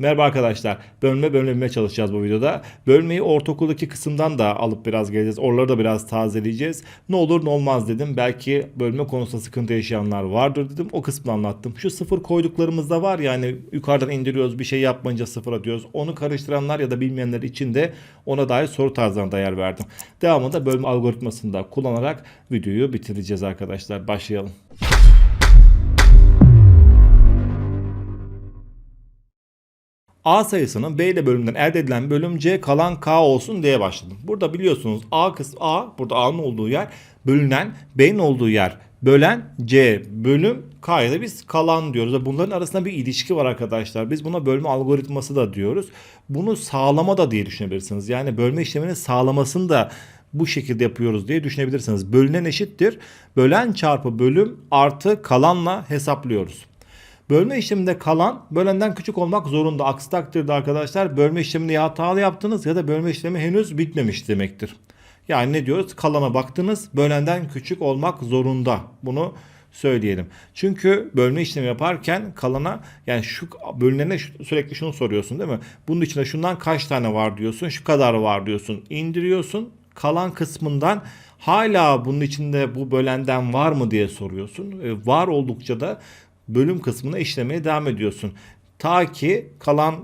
Merhaba arkadaşlar. Bölme bölmeye çalışacağız bu videoda. Bölmeyi ortaokuldaki kısımdan da alıp biraz geleceğiz. Oraları da biraz tazeleyeceğiz. Ne olur ne olmaz dedim. Belki bölme konusunda sıkıntı yaşayanlar vardır dedim. O kısmını anlattım. Şu sıfır koyduklarımızda var yani yukarıdan indiriyoruz bir şey yapmayınca sıfır atıyoruz. Onu karıştıranlar ya da bilmeyenler için de ona dair soru tarzlarına da yer verdim. Devamında bölme algoritmasını da kullanarak videoyu bitireceğiz arkadaşlar. Başlayalım. A sayısının B ile bölümünden elde edilen bölüm C kalan K olsun diye başladım. Burada biliyorsunuz A kısmı A burada A'nın olduğu yer bölünen B'nin olduğu yer bölen C bölüm K'ya da biz kalan diyoruz. Bunların arasında bir ilişki var arkadaşlar. Biz buna bölme algoritması da diyoruz. Bunu sağlama da diye düşünebilirsiniz. Yani bölme işleminin sağlamasını da bu şekilde yapıyoruz diye düşünebilirsiniz. Bölünen eşittir. Bölen çarpı bölüm artı kalanla hesaplıyoruz. Bölme işleminde kalan bölenden küçük olmak zorunda. Aksi takdirde arkadaşlar bölme işlemini ya hatalı yaptınız ya da bölme işlemi henüz bitmemiş demektir. Yani ne diyoruz? Kalana baktınız bölenden küçük olmak zorunda. Bunu söyleyelim. Çünkü bölme işlemi yaparken kalana yani şu bölünene sürekli şunu soruyorsun değil mi? Bunun içinde şundan kaç tane var diyorsun. Şu kadar var diyorsun. İndiriyorsun. Kalan kısmından hala bunun içinde bu bölenden var mı diye soruyorsun. E, var oldukça da bölüm kısmına işlemeye devam ediyorsun. Ta ki kalan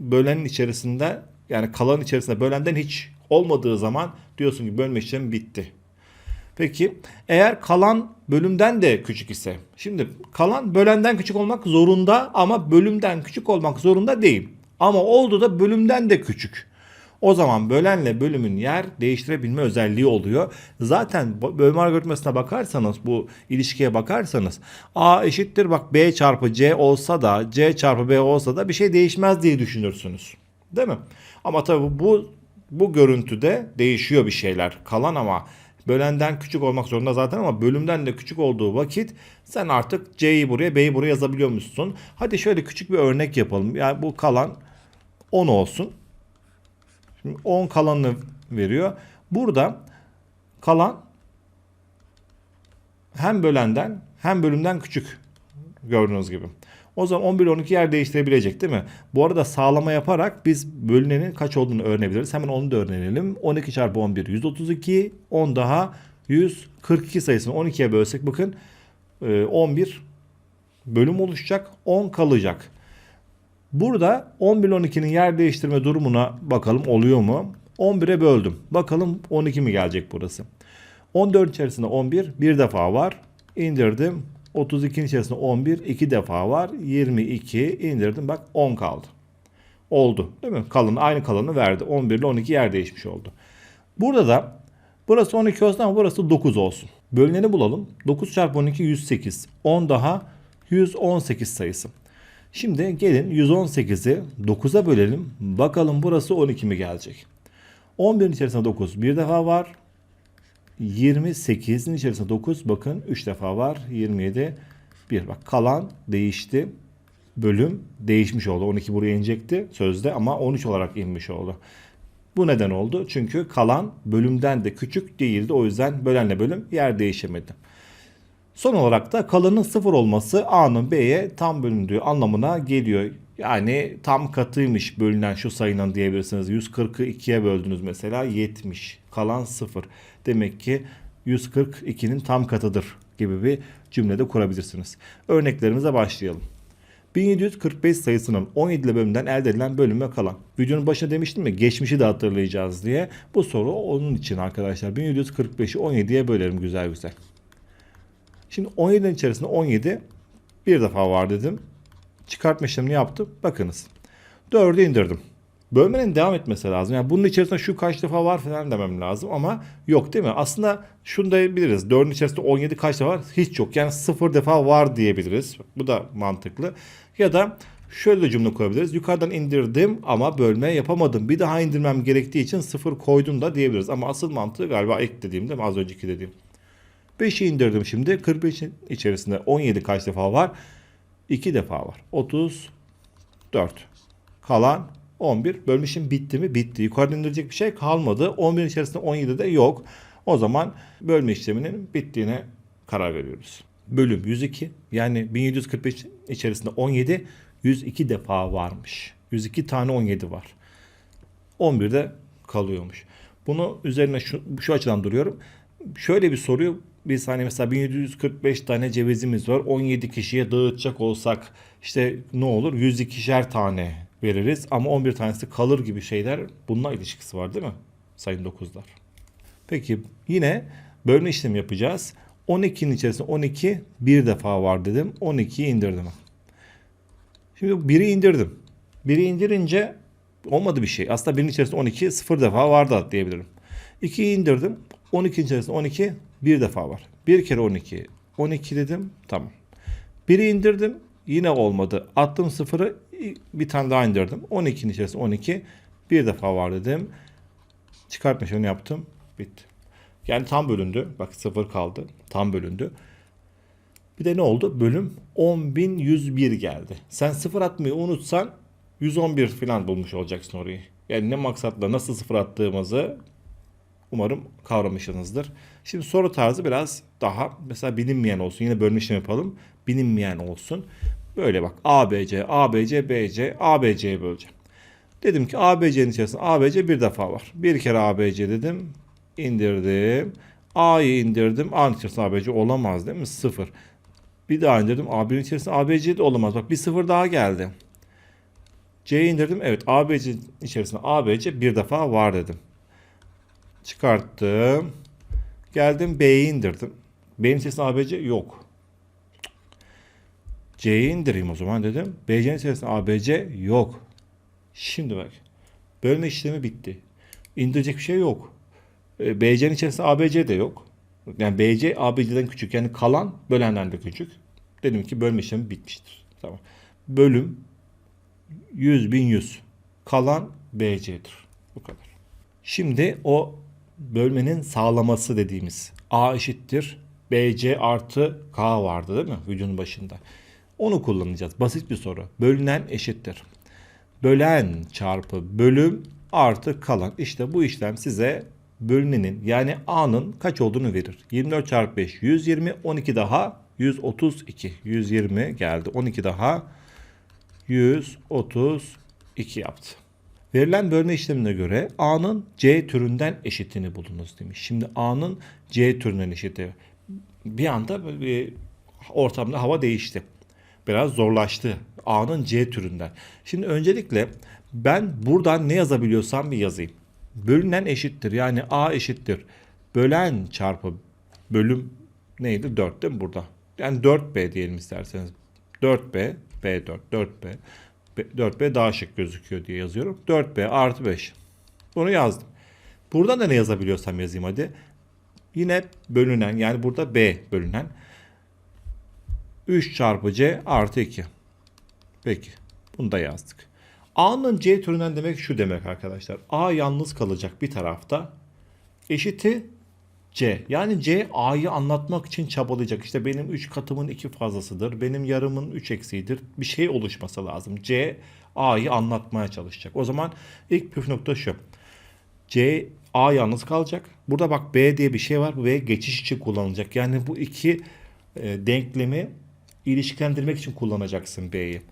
bölenin içerisinde yani kalan içerisinde bölenden hiç olmadığı zaman diyorsun ki bölme işlemi bitti. Peki eğer kalan bölümden de küçük ise şimdi kalan bölenden küçük olmak zorunda ama bölümden küçük olmak zorunda değil. Ama oldu da bölümden de küçük. O zaman bölenle bölümün yer değiştirebilme özelliği oluyor. Zaten bölme algoritmasına bakarsanız bu ilişkiye bakarsanız A eşittir bak B çarpı C olsa da C çarpı B olsa da bir şey değişmez diye düşünürsünüz. Değil mi? Ama tabii bu bu görüntüde değişiyor bir şeyler. Kalan ama bölenden küçük olmak zorunda zaten ama bölümden de küçük olduğu vakit sen artık C'yi buraya B'yi buraya yazabiliyor musun? Hadi şöyle küçük bir örnek yapalım. Yani bu kalan 10 olsun. Şimdi 10 kalanını veriyor. Burada kalan hem bölenden hem bölümden küçük gördüğünüz gibi. O zaman 11 12 yer değiştirebilecek değil mi? Bu arada sağlama yaparak biz bölünenin kaç olduğunu öğrenebiliriz. Hemen onu da öğrenelim. 12 çarpı 11 132. 10 daha 142 sayısını 12'ye bölsek bakın e, 11 bölüm oluşacak. 10 kalacak. Burada 11 12'nin yer değiştirme durumuna bakalım oluyor mu? 11'e böldüm. Bakalım 12 mi gelecek burası? 14 içerisinde 11 bir defa var. İndirdim. 32'nin içerisinde 11 iki defa var. 22 indirdim. Bak 10 kaldı. Oldu. Değil mi? Kalın aynı kalanı verdi. 11 ile 12 yer değişmiş oldu. Burada da burası 12 olsun ama burası 9 olsun. Bölüneni bulalım. 9 çarpı 12 108. 10 daha 118 sayısı. Şimdi gelin 118'i 9'a bölelim. Bakalım burası 12 mi gelecek? 11'in içerisinde 9 bir defa var. 28'in içerisinde 9 bakın 3 defa var. 27 1 bak kalan değişti. Bölüm değişmiş oldu. 12 buraya inecekti sözde ama 13 olarak inmiş oldu. Bu neden oldu? Çünkü kalan bölümden de küçük değildi. O yüzden bölenle bölüm yer değişemedi. Son olarak da kalanın sıfır olması A'nın B'ye tam bölündüğü anlamına geliyor. Yani tam katıymış bölünen şu sayının diyebilirsiniz. 140'ı 2'ye böldünüz mesela 70. Kalan sıfır. Demek ki 142'nin tam katıdır gibi bir cümlede kurabilirsiniz. Örneklerimize başlayalım. 1745 sayısının 17 bölümden elde edilen bölüme kalan. Videonun başında demiştim mi geçmişi de hatırlayacağız diye. Bu soru onun için arkadaşlar. 1745'i 17'ye bölerim güzel güzel. Şimdi 17'nin içerisinde 17 bir defa var dedim. Çıkartma işlemini yaptım. Bakınız. 4'ü indirdim. Bölmenin devam etmesi lazım. Yani bunun içerisinde şu kaç defa var falan demem lazım ama yok değil mi? Aslında şunu da biliriz. 4'ün içerisinde 17 kaç defa var? Hiç yok. Yani 0 defa var diyebiliriz. Bu da mantıklı. Ya da şöyle de cümle kurabiliriz. Yukarıdan indirdim ama bölme yapamadım. Bir daha indirmem gerektiği için 0 koydum da diyebiliriz. Ama asıl mantığı galiba ek dediğim değil mi? Az önceki dediğim. 5'i indirdim şimdi. 45'in içerisinde 17 kaç defa var? 2 defa var. 34. Kalan 11. Bölmüşüm bitti mi? Bitti. Yukarıda indirecek bir şey kalmadı. 11 içerisinde 17 de yok. O zaman bölme işleminin bittiğine karar veriyoruz. Bölüm 102 yani 1745 içerisinde 17 102 defa varmış. 102 tane 17 var. 11'de kalıyormuş. Bunu üzerine şu, şu açıdan duruyorum. Şöyle bir soruyu biz hani mesela 1745 tane cevizimiz var. 17 kişiye dağıtacak olsak işte ne olur? 102'şer tane veririz ama 11 tanesi kalır gibi şeyler bununla ilişkisi var değil mi? Sayın 9'lar. Peki yine bölme işlemi yapacağız. 12'nin içerisinde 12 bir defa var dedim. 12'yi indirdim. Şimdi 1'i indirdim. 1'i indirince olmadı bir şey. Aslında 1'in içerisinde 12 sıfır defa vardı diyebilirim. 2'yi indirdim. 12'nin içerisinde 12 bir defa var. Bir kere 12. 12 dedim. Tamam. 1'i indirdim. Yine olmadı. Attım sıfırı bir tane daha indirdim. 12'nin içerisinde 12 bir defa var dedim. Çıkartma işlemini yaptım. Bitti. Yani tam bölündü. Bak sıfır kaldı. Tam bölündü. Bir de ne oldu? Bölüm 10.101 geldi. Sen sıfır atmayı unutsan 111 falan bulmuş olacaksın orayı. Yani ne maksatla nasıl sıfır attığımızı umarım kavramışsınızdır. Şimdi soru tarzı biraz daha mesela bilinmeyen olsun. Yine bölme işlemi yapalım. Bilinmeyen olsun. Böyle bak ABC, ABC, BC, ABC'ye böleceğim. Dedim ki ABC'nin içerisinde ABC bir defa var. Bir kere ABC dedim. indirdim. A'yı indirdim. A'nın içerisinde ABC olamaz değil mi? Sıfır. Bir daha indirdim. A1'in içerisinde ABC de olamaz. Bak bir sıfır daha geldi. C'yi indirdim. Evet ABC içerisinde ABC bir defa var dedim. Çıkarttım. Geldim B'yi indirdim. B'nin içerisinde ABC yok. C'yi indireyim o zaman dedim. BC'nin içerisinde ABC yok. Şimdi bak. Bölme işlemi bitti. İndirecek bir şey yok. E, BC'nin içerisinde ABC de yok. Yani BC ABC'den küçük. Yani kalan bölenden de küçük. Dedim ki bölme işlemi bitmiştir. Tamam. Bölüm 100 bin 100. Kalan BC'dir. Bu kadar. Şimdi o bölmenin sağlaması dediğimiz A eşittir BC artı K vardı değil mi videonun başında. Onu kullanacağız. Basit bir soru. Bölünen eşittir. Bölen çarpı bölüm artı kalan. İşte bu işlem size bölünenin yani A'nın kaç olduğunu verir. 24 çarpı 5 120 12 daha 132 120 geldi. 12 daha 132 yaptı. Verilen bölme işlemine göre A'nın C türünden eşitini bulunuz demiş. Şimdi A'nın C türünden eşiti. Bir anda böyle bir ortamda hava değişti. Biraz zorlaştı. A'nın C türünden. Şimdi öncelikle ben buradan ne yazabiliyorsam bir yazayım. Bölünen eşittir. Yani A eşittir. Bölen çarpı bölüm neydi? 4 değil mi burada? Yani 4B diyelim isterseniz. 4B, B4, 4B. 4B daha şık gözüküyor diye yazıyorum. 4B artı 5. Bunu yazdım. Buradan da ne yazabiliyorsam yazayım hadi. Yine bölünen yani burada B bölünen 3 çarpı C artı 2. Peki. Bunu da yazdık. A'nın C türünden demek şu demek arkadaşlar. A yalnız kalacak bir tarafta. Eşiti C. Yani C A'yı anlatmak için çabalayacak. İşte benim 3 katımın 2 fazlasıdır. Benim yarımın 3 eksiğidir. Bir şey oluşması lazım. C A'yı anlatmaya çalışacak. O zaman ilk püf nokta şu. C A yalnız kalacak. Burada bak B diye bir şey var ve geçiş için kullanılacak. Yani bu iki e, denklemi ilişkilendirmek için kullanacaksın B'yi.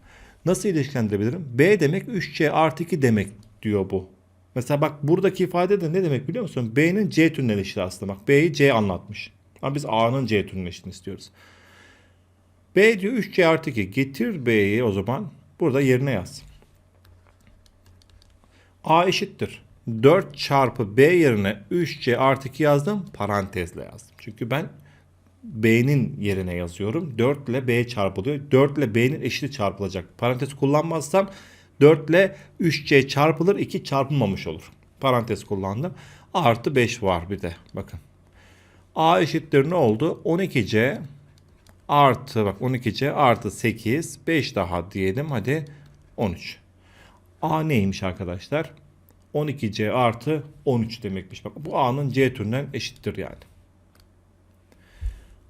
Nasıl ilişkilendirebilirim? B demek 3C artı 2 demek diyor bu. Mesela bak buradaki ifade de ne demek biliyor musun? B'nin C türünden eşit aslında. Bak B'yi C anlatmış. Ama biz A'nın C türünden eşitini istiyoruz. B diyor 3C artı 2. Getir B'yi o zaman burada yerine yaz. A eşittir. 4 çarpı B yerine 3C artı 2 yazdım. Parantezle yazdım. Çünkü ben B'nin yerine yazıyorum. 4 ile B çarpılıyor. 4 ile B'nin eşiti çarpılacak. Parantez kullanmazsam 4 ile 3C çarpılır. 2 çarpılmamış olur. Parantez kullandım. Artı 5 var bir de. Bakın. A eşittir ne oldu? 12C artı bak 12C artı 8. 5 daha diyelim. Hadi 13. A neymiş arkadaşlar? 12C artı 13 demekmiş. Bak bu A'nın C türünden eşittir yani.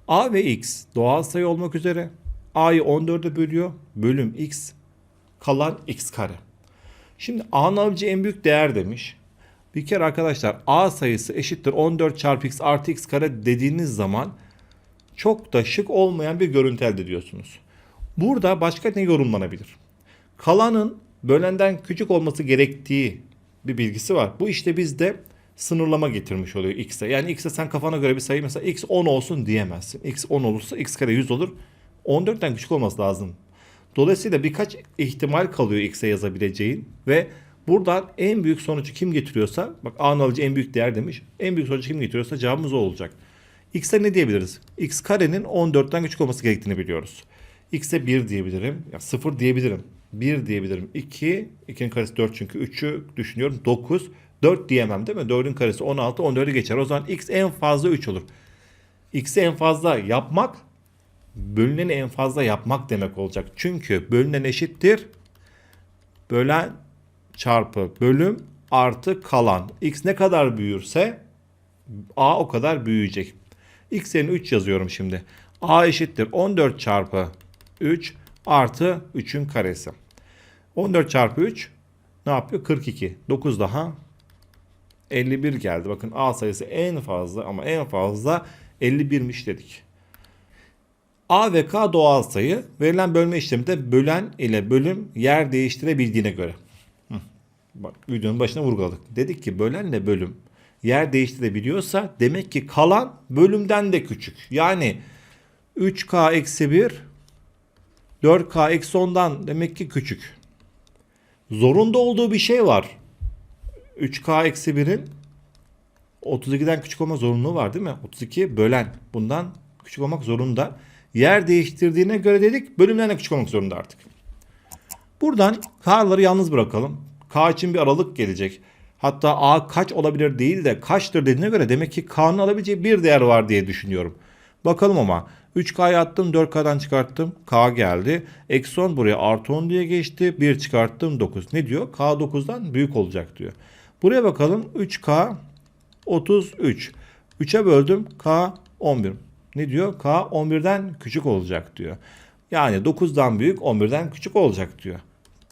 A ve X doğal sayı olmak üzere A'yı 14'e bölüyor. Bölüm X kalan X kare. Şimdi A'nın alabileceği en büyük değer demiş. Bir kere arkadaşlar A sayısı eşittir 14 çarpı X artı X kare dediğiniz zaman çok da şık olmayan bir görüntü elde ediyorsunuz. Burada başka ne yorumlanabilir? kalanın bölenden küçük olması gerektiği bir bilgisi var. Bu işte bizde sınırlama getirmiş oluyor x'e. Yani x'e sen kafana göre bir sayı mesela x 10 olsun diyemezsin. x 10 olursa x kare 100 olur. 14'ten küçük olması lazım. Dolayısıyla birkaç ihtimal kalıyor x'e yazabileceğin ve buradan en büyük sonucu kim getiriyorsa bak a'nın alıcı en büyük değer demiş. En büyük sonucu kim getiriyorsa cevabımız o olacak. X'e ne diyebiliriz? X karenin 14'ten küçük olması gerektiğini biliyoruz. X'e 1 diyebilirim. Ya 0 diyebilirim. 1 diyebilirim. 2. 2'nin karesi 4 çünkü 3'ü düşünüyorum. 9. 4 diyemem değil mi? 4'ün karesi 16. 14'ü geçer. O zaman X en fazla 3 olur. X'i en fazla yapmak bölüneni en fazla yapmak demek olacak. Çünkü bölünen eşittir. Bölen çarpı bölüm artı kalan. X ne kadar büyürse A o kadar büyüyecek. X yerine 3 yazıyorum şimdi. A eşittir 14 çarpı 3 artı 3'ün karesi. 14 çarpı 3 ne yapıyor? 42. 9 daha 51 geldi. Bakın A sayısı en fazla ama en fazla 51'miş dedik. A ve K doğal sayı verilen bölme işleminde bölen ile bölüm yer değiştirebildiğine göre. Hı. Bak videonun başına vurguladık. Dedik ki bölenle bölüm yer değiştirebiliyorsa demek ki kalan bölümden de küçük. Yani 3K eksi 1 4K eksi 10'dan demek ki küçük. Zorunda olduğu bir şey var. 3K eksi 1'in 32'den küçük olma zorunluluğu var değil mi? 32 bölen bundan küçük olmak zorunda. Yer değiştirdiğine göre dedik bölümden de küçük olmak zorunda artık. Buradan K'ları yalnız bırakalım. K için bir aralık gelecek. Hatta A kaç olabilir değil de kaçtır dediğine göre demek ki K'nın alabileceği bir değer var diye düşünüyorum. Bakalım ama 3K'yı attım 4K'dan çıkarttım. K geldi. Eksi 10 buraya artı 10 diye geçti. 1 çıkarttım 9. Ne diyor? K 9'dan büyük olacak diyor. Buraya bakalım 3K 33. 3'e böldüm K 11. Ne diyor? K 11'den küçük olacak diyor. Yani 9'dan büyük 11'den küçük olacak diyor.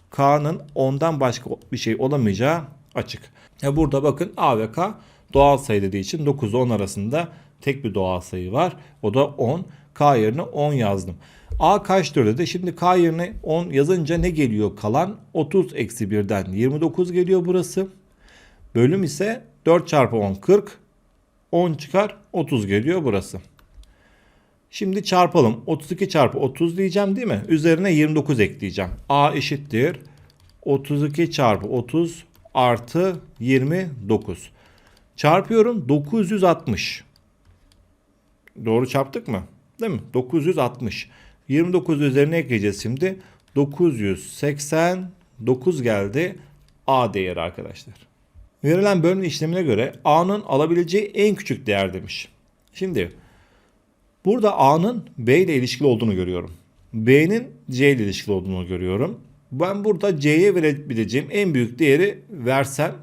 K'nın 10'dan başka bir şey olamayacağı açık. Ya burada bakın A ve K doğal sayı dediği için 9 ile 10 arasında tek bir doğal sayı var. O da 10. K yerine 10 yazdım. A kaçtır dedi. Şimdi K yerine 10 yazınca ne geliyor kalan? 30 eksi 1'den 29 geliyor burası. Bölüm ise 4 çarpı 10 40. 10 çıkar 30 geliyor burası. Şimdi çarpalım. 32 çarpı 30 diyeceğim değil mi? Üzerine 29 ekleyeceğim. A eşittir. 32 çarpı 30 artı 29. Çarpıyorum 960. Doğru çarptık mı? Değil mi? 960. 29 üzerine ekleyeceğiz şimdi. 989 geldi A değeri arkadaşlar. Verilen bölme işlemine göre A'nın alabileceği en küçük değer demiş. Şimdi burada A'nın B ile ilişkili olduğunu görüyorum. B'nin C ile ilişkili olduğunu görüyorum. Ben burada C'ye verebileceğim en büyük değeri versem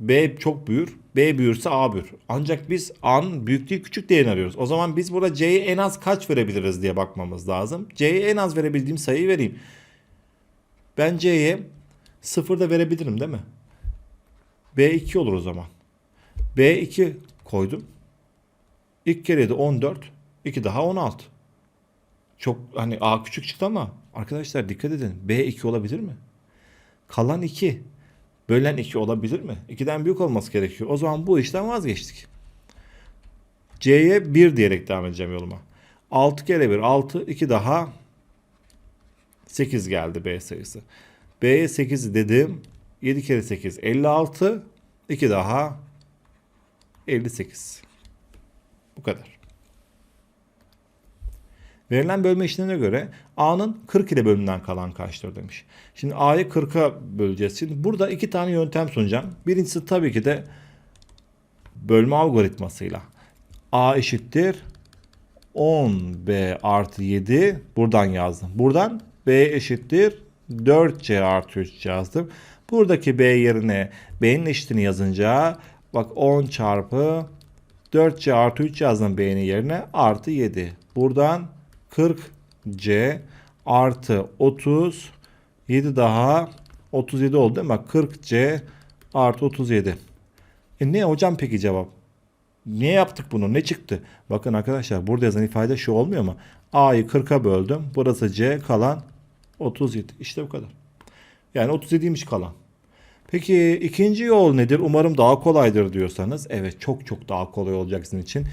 B çok büyür. B büyürse A büyür. Ancak biz A'nın büyük değil küçük değerini arıyoruz. O zaman biz burada C'ye en az kaç verebiliriz diye bakmamız lazım. C'ye en az verebildiğim sayıyı vereyim. Ben C'ye 0 da verebilirim değil mi? B2 olur o zaman. B2 koydum. İlk kere de 14. 2 daha 16. Çok hani A küçük çıktı ama arkadaşlar dikkat edin. B2 olabilir mi? Kalan 2. Bölen 2 olabilir mi? 2'den büyük olması gerekiyor. O zaman bu işten vazgeçtik. C'ye 1 diyerek devam edeceğim yoluma. 6 kere 1 6 2 daha 8 geldi B sayısı. B'ye 8 dedim. 7 kere 8 56. 2 daha 58. Bu kadar. Verilen bölme işlemine göre A'nın 40 ile bölümünden kalan kaçtır demiş. Şimdi A'yı 40'a böleceğiz. Şimdi burada iki tane yöntem sunacağım. Birincisi tabii ki de bölme algoritmasıyla. A eşittir 10B artı 7 buradan yazdım. Buradan B eşittir 4C artı 3 yazdım. Buradaki B yerine B'nin eşitini yazınca bak 10 çarpı 4C artı 3 yazdım B'nin yerine artı 7. Buradan 40C artı 30 7 daha 37 oldu değil mi? Bak 40C artı 37. E ne hocam peki cevap? Niye yaptık bunu? Ne çıktı? Bakın arkadaşlar burada yazan ifade şu olmuyor mu? A'yı 40'a böldüm. Burası C kalan 37. İşte bu kadar. Yani 37'ymiş kalan. Peki ikinci yol nedir? Umarım daha kolaydır diyorsanız. Evet çok çok daha kolay olacak sizin için.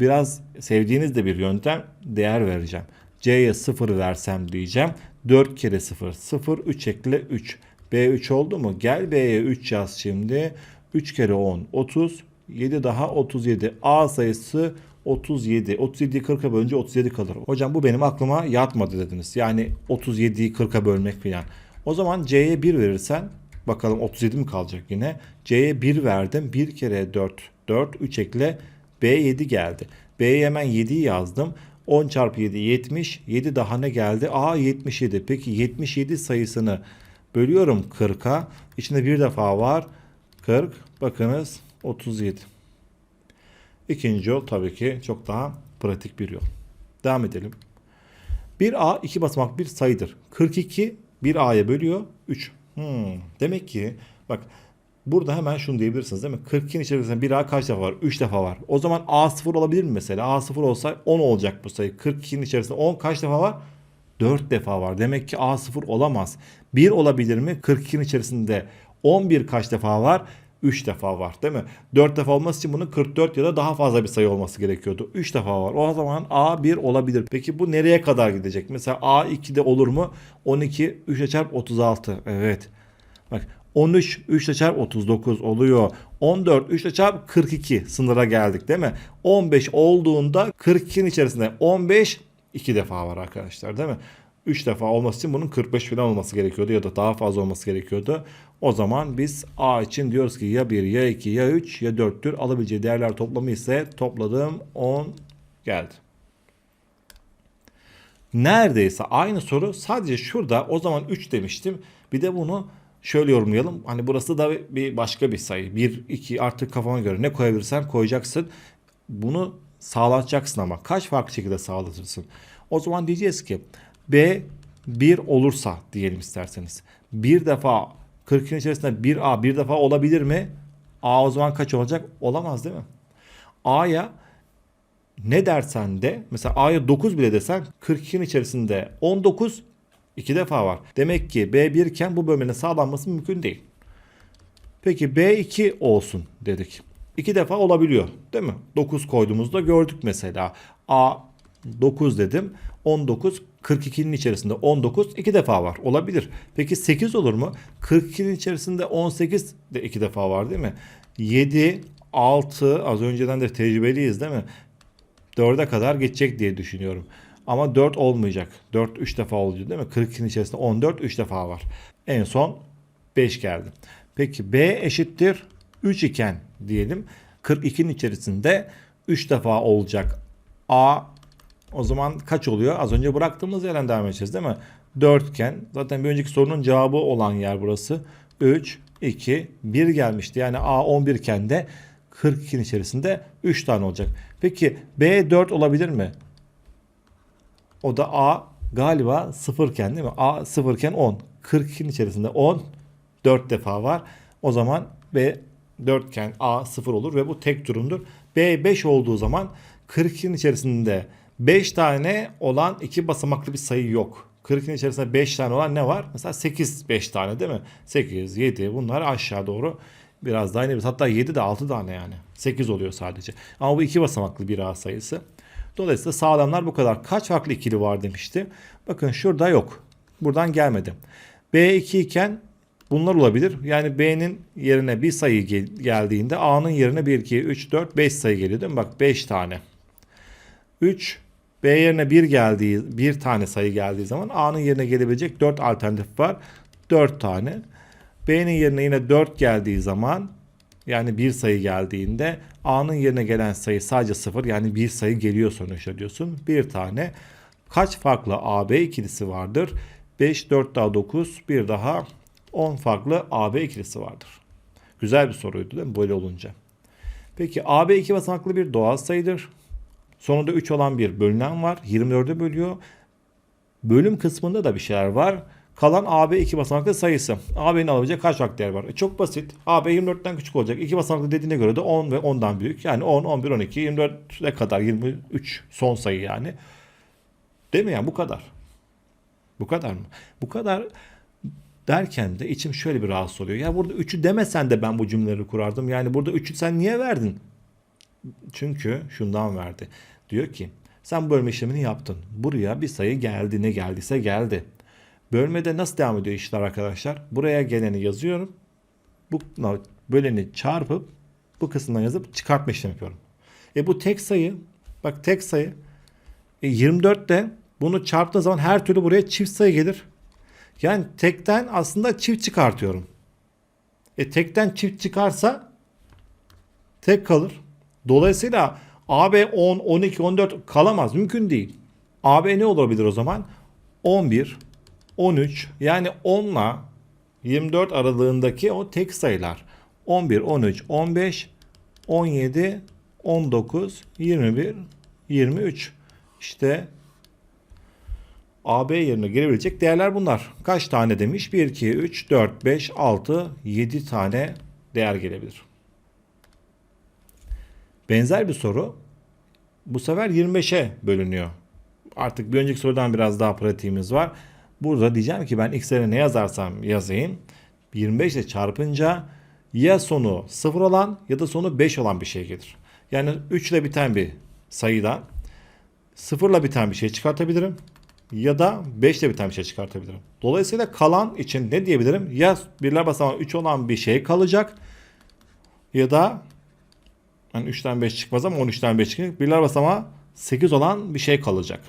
Biraz sevdiğiniz de bir yöntem değer vereceğim. C'ye 0 versem diyeceğim. 4 kere 0 0 3 ekle 3. B3 oldu mu? Gel B'ye 3 yaz şimdi. 3 kere 10 30. 7 daha 37. A sayısı 37. 37'yi 40'a bölünce 37 kalır. Hocam bu benim aklıma yatmadı dediniz. Yani 37'yi 40'a bölmek falan. O zaman C'ye 1 verirsen bakalım 37 mi kalacak yine? C'ye 1 verdim. 1 kere 4 4 3 ekle B7 geldi. B'ye hemen 7'yi yazdım. 10 çarpı 7 70. 7 daha ne geldi? A 77. Peki 77 sayısını bölüyorum 40'a. İçinde bir defa var. 40. Bakınız 37. İkinci yol tabii ki çok daha pratik bir yol. Devam edelim. 1A iki basamak bir sayıdır. 42 1A'ya bölüyor 3. Hmm, demek ki bak burada hemen şunu diyebilirsiniz değil mi? 42'nin içerisinde 1A kaç defa var? 3 defa var. O zaman A 0 olabilir mi mesela? A 0 olsa 10 olacak bu sayı. 42'nin içerisinde 10 kaç defa var? 4 defa var. Demek ki A 0 olamaz. 1 olabilir mi? 42'nin içerisinde 11 kaç defa var? 3 defa var değil mi? 4 defa olması için bunun 44 ya da daha fazla bir sayı olması gerekiyordu. 3 defa var. O zaman A1 olabilir. Peki bu nereye kadar gidecek? Mesela A2'de olur mu? 12 3 çarp 36. Evet. Bak 13 3 ile çarp 39 oluyor. 14 3 ile çarp 42 sınıra geldik değil mi? 15 olduğunda 42'nin içerisinde 15 2 defa var arkadaşlar değil mi? 3 defa olması için bunun 45 falan olması gerekiyordu ya da daha fazla olması gerekiyordu. O zaman biz A için diyoruz ki ya 1 ya 2 ya 3 ya 4'tür. Alabileceği değerler toplamı ise topladım 10 geldi. Neredeyse aynı soru sadece şurada o zaman 3 demiştim. Bir de bunu şöyle yorumlayalım. Hani burası da bir başka bir sayı. 1, 2 artık kafana göre ne koyabilirsen koyacaksın. Bunu sağlatacaksın ama kaç farklı şekilde sağlatırsın? O zaman diyeceğiz ki B 1 olursa diyelim isterseniz. Bir defa 40'ın içerisinde 1A bir defa olabilir mi? A o zaman kaç olacak? Olamaz değil mi? A'ya ne dersen de mesela A'ya 9 bile desen 42'nin içerisinde 19 iki defa var. Demek ki B1 iken bu bölmenin sağlanması mümkün değil. Peki B2 olsun dedik. İki defa olabiliyor değil mi? 9 koyduğumuzda gördük mesela. A 9 dedim. 19 42'nin içerisinde 19 iki defa var. Olabilir. Peki 8 olur mu? 42'nin içerisinde 18 de iki defa var değil mi? 7 6 az önceden de tecrübeliyiz değil mi? 4'e kadar geçecek diye düşünüyorum. Ama 4 olmayacak. 4 3 defa oluyor değil mi? 42'nin içerisinde 14 3 defa var. En son 5 geldi. Peki B eşittir 3 iken diyelim 42'nin içerisinde 3 defa olacak. A o zaman kaç oluyor? Az önce bıraktığımız yerden devam edeceğiz değil mi? 4 iken zaten bir önceki sorunun cevabı olan yer burası. 3, 2, 1 gelmişti. Yani A 11 iken de 42'nin içerisinde 3 tane olacak. Peki B 4 olabilir mi? O da A galiba 0 iken değil mi? A 0 iken 10. 42'nin içerisinde 10 4 defa var. O zaman B 4 iken A 0 olur ve bu tek durumdur. B 5 olduğu zaman 42'nin içerisinde 5 tane olan iki basamaklı bir sayı yok. 40'ın içerisinde 5 tane olan ne var? Mesela 8 5 tane değil mi? 8, 7 bunlar aşağı doğru biraz daha ineriz. Hatta 7 de 6 tane yani. 8 oluyor sadece. Ama bu iki basamaklı bir A sayısı. Dolayısıyla sağlamlar bu kadar. Kaç farklı ikili var demişti. Bakın şurada yok. Buradan gelmedi. B2 iken bunlar olabilir. Yani B'nin yerine bir sayı gel- geldiğinde A'nın yerine 1, 2, 3, 4, 5 sayı geliyor değil mi? Bak 5 tane. 3 B yerine 1 geldiği bir tane sayı geldiği zaman A'nın yerine gelebilecek 4 alternatif var. 4 tane. B'nin yerine yine 4 geldiği zaman yani bir sayı geldiğinde A'nın yerine gelen sayı sadece 0 yani bir sayı geliyor sonuçta diyorsun. Bir tane. Kaç farklı AB ikilisi vardır? 5, 4 daha 9, bir daha 10 farklı AB ikilisi vardır. Güzel bir soruydu değil mi böyle olunca? Peki AB iki basamaklı bir doğal sayıdır. Sonunda 3 olan bir bölünen var. 24'e bölüyor. Bölüm kısmında da bir şeyler var. Kalan AB iki basamaklı sayısı. AB'nin alabileceği kaç farklı değer var? E çok basit. AB 24'ten küçük olacak. İki basamaklı dediğine göre de 10 ve 10'dan büyük. Yani 10, 11, 12, 24'e kadar 23 son sayı yani. Değil mi yani bu kadar. Bu kadar mı? Bu kadar derken de içim şöyle bir rahatsız oluyor. Ya burada 3'ü demesen de ben bu cümleleri kurardım. Yani burada 3'ü sen niye verdin? Çünkü şundan verdi. Diyor ki sen bölme işlemini yaptın. Buraya bir sayı geldi ne geldiyse geldi. Bölmede nasıl devam ediyor işler arkadaşlar? Buraya geleni yazıyorum. Bu böleni çarpıp bu kısımdan yazıp çıkartma işlemi yapıyorum. E bu tek sayı. Bak tek sayı. E 24 de bunu çarptığı zaman her türlü buraya çift sayı gelir. Yani tekten aslında çift çıkartıyorum. E tekten çift çıkarsa tek kalır. Dolayısıyla AB 10, 12, 14 kalamaz. Mümkün değil. AB ne olabilir o zaman? 11, 13 yani 10 ile 24 aralığındaki o tek sayılar. 11, 13, 15, 17, 19, 21, 23. İşte AB yerine gelebilecek değerler bunlar. Kaç tane demiş? 1, 2, 3, 4, 5, 6, 7 tane değer gelebilir. Benzer bir soru bu sefer 25'e bölünüyor. Artık bir önceki sorudan biraz daha pratiğimiz var. Burada diyeceğim ki ben x'lere ne yazarsam yazayım. 25 ile çarpınca ya sonu 0 olan ya da sonu 5 olan bir şey gelir. Yani 3 ile biten bir sayıdan 0 ile biten bir şey çıkartabilirim ya da 5 ile biten bir şey çıkartabilirim. Dolayısıyla kalan için ne diyebilirim? Ya birler basamağı 3 olan bir şey kalacak ya da yani 3'ten 5 çıkmaz ama 13'ten 5 çıkacak. Birler basamağı 8 olan bir şey kalacak.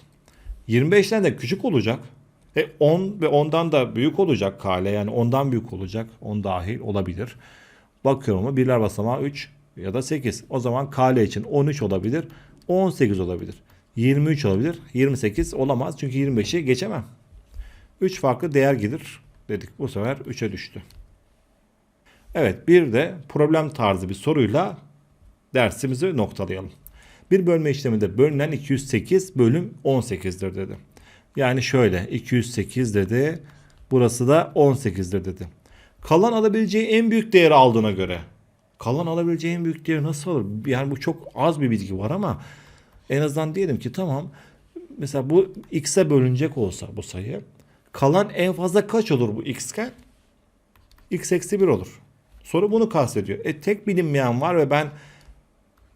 25'ten de küçük olacak. E 10 ve 10'dan da büyük olacak kale. Yani 10'dan büyük olacak. 10 dahil olabilir. Bakıyorum mu birler basamağı 3 ya da 8. O zaman kale için 13 olabilir. 18 olabilir. 23 olabilir. 28 olamaz. Çünkü 25'i geçemem. 3 farklı değer gelir dedik. Bu sefer 3'e düştü. Evet bir de problem tarzı bir soruyla dersimizi noktalayalım. Bir bölme işleminde bölünen 208 bölüm 18'dir dedi. Yani şöyle 208 dedi. Burası da 18'dir dedi. Kalan alabileceği en büyük değeri aldığına göre. Kalan alabileceği en büyük değeri nasıl olur? Yani bu çok az bir bilgi var ama en azından diyelim ki tamam. Mesela bu x'e bölünecek olsa bu sayı. Kalan en fazla kaç olur bu x'ken? x eksi 1 olur. Soru bunu kastediyor. E tek bilinmeyen var ve ben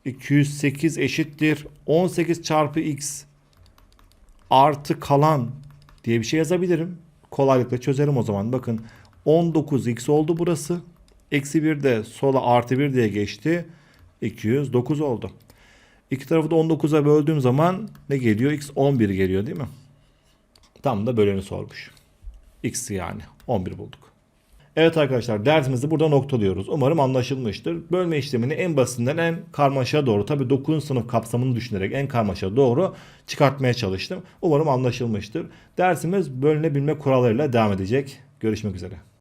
208 eşittir 18 çarpı x artı kalan diye bir şey yazabilirim. Kolaylıkla çözerim o zaman. Bakın 19x oldu burası. Eksi 1 de sola artı 1 diye geçti. 209 oldu. İki tarafı da 19'a böldüğüm zaman ne geliyor? X 11 geliyor değil mi? Tam da böleni sormuş. X yani 11 bulduk. Evet arkadaşlar dersimizi burada noktalıyoruz. Umarım anlaşılmıştır. Bölme işlemini en basitinden en karmaşa doğru tabi 9. sınıf kapsamını düşünerek en karmaşa doğru çıkartmaya çalıştım. Umarım anlaşılmıştır. Dersimiz bölünebilme kurallarıyla devam edecek. Görüşmek üzere.